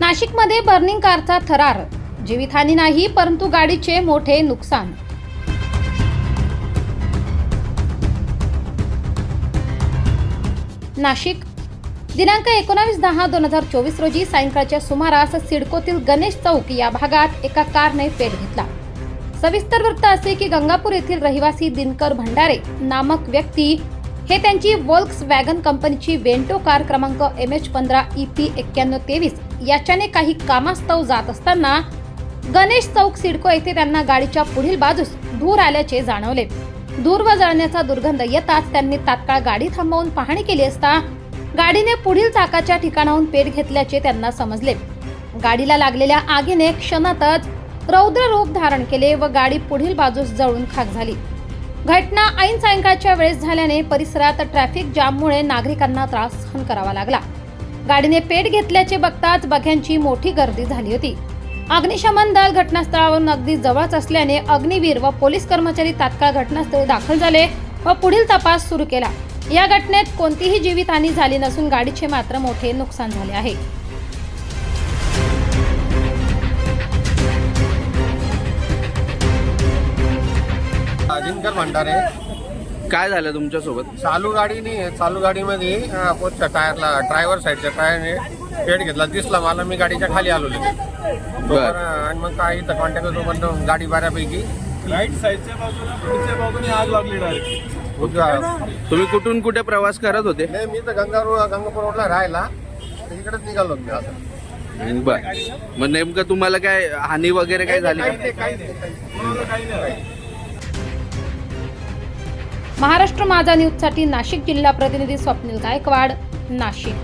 नाशिकमध्ये बर्निंग कारचा थरार. जीवितहानी नाही परंतु गाडीचे मोठे नुकसान. नाशिक. दिनांक एकोणावीस दहा दोन हजार चोवीस रोजी सायंकाळच्या सुमारास सिडकोतील गणेश चौक या भागात एका कारने पेट घेतला. सविस्तर वृत्त असे की गंगापूर येथील रहिवासी दिनकर भंडारे नामक व्यक्ती हे त्यांची वोल्क्स वॅगन कंपनीची वेंटो कार क्रमांक एम एच पंधरा ई पी एक्क्याण्णव तेवीस याच्याने काही कामास्तव जात असताना गणेश चौक सिडको येथे त्यांना गाडीच्या पुढील बाजूस धूर आल्याचे जाणवले. धूर व जळण्याचा दुर्गंध येताच त्यांनी तात्काळ गाडी थांबवून पाहणी केली असता गाडीने पुढील चाकाच्या ठिकाणाहून पेट घेतल्याचे त्यांना समजले. गाडीला लागलेल्या आगीने क्षणातच रौद्र रूप धारण केले व गाडी पुढील बाजूस जळून खाक झाली. घटना ऐन सायंकाळच्या वेळेस झाल्याने परिसरात ट्रॅफिक जाममुळे नागरिकांना त्रास सहन करावा लागला. गाडीने पेट घेतल्याचे बघताच बघ्यांची मोठी गर्दी झाली होती. अग्निशमन दल घटनास्थळावरून अगदी जवळच असल्याने अग्निवीर व पोलीस कर्मचारी तात्काळ घटनास्थळी दाखल झाले व पुढील तपास सुरू केला. या घटनेत कोणतीही जीवितहानी झाली नसून गाडीचे मात्र मोठे नुकसान झाले आहे. दिनकर भंडारे. काय झालं तुमच्यासोबत चालू गाडीने चालू गाडीमध्ये अं, पोटच्या टायरला ड्रायव्हर साईडच्या टायरने पेट घेतला. दिसला मला मी गाडीच्या खाली आलो लगेच. अं, आणि मग काय इथं कॉन्टॅक्ट होतो गाडी बऱ्यापैकी राईट साईडच्या बाजूला पुढच्या बाजूने आग लागली डायरेक्ट उजव्या- तुम्ही कुठून कुठे प्रवास करत होते? नाही मी तर गंगापूर गंगापूर रोडला राहायला. तर इकडेच निघालो मी असं बर. मग नेमकं तुम्हाला काय हानी वगैरे काय झाली काही का? नाही काही नाही. कोणाला काही नाही महाराष्ट्र माझा न्यूजसाठी नाशिक जिल्हा प्रतिनिधी स्वप्नील गायकवाड नाशिक.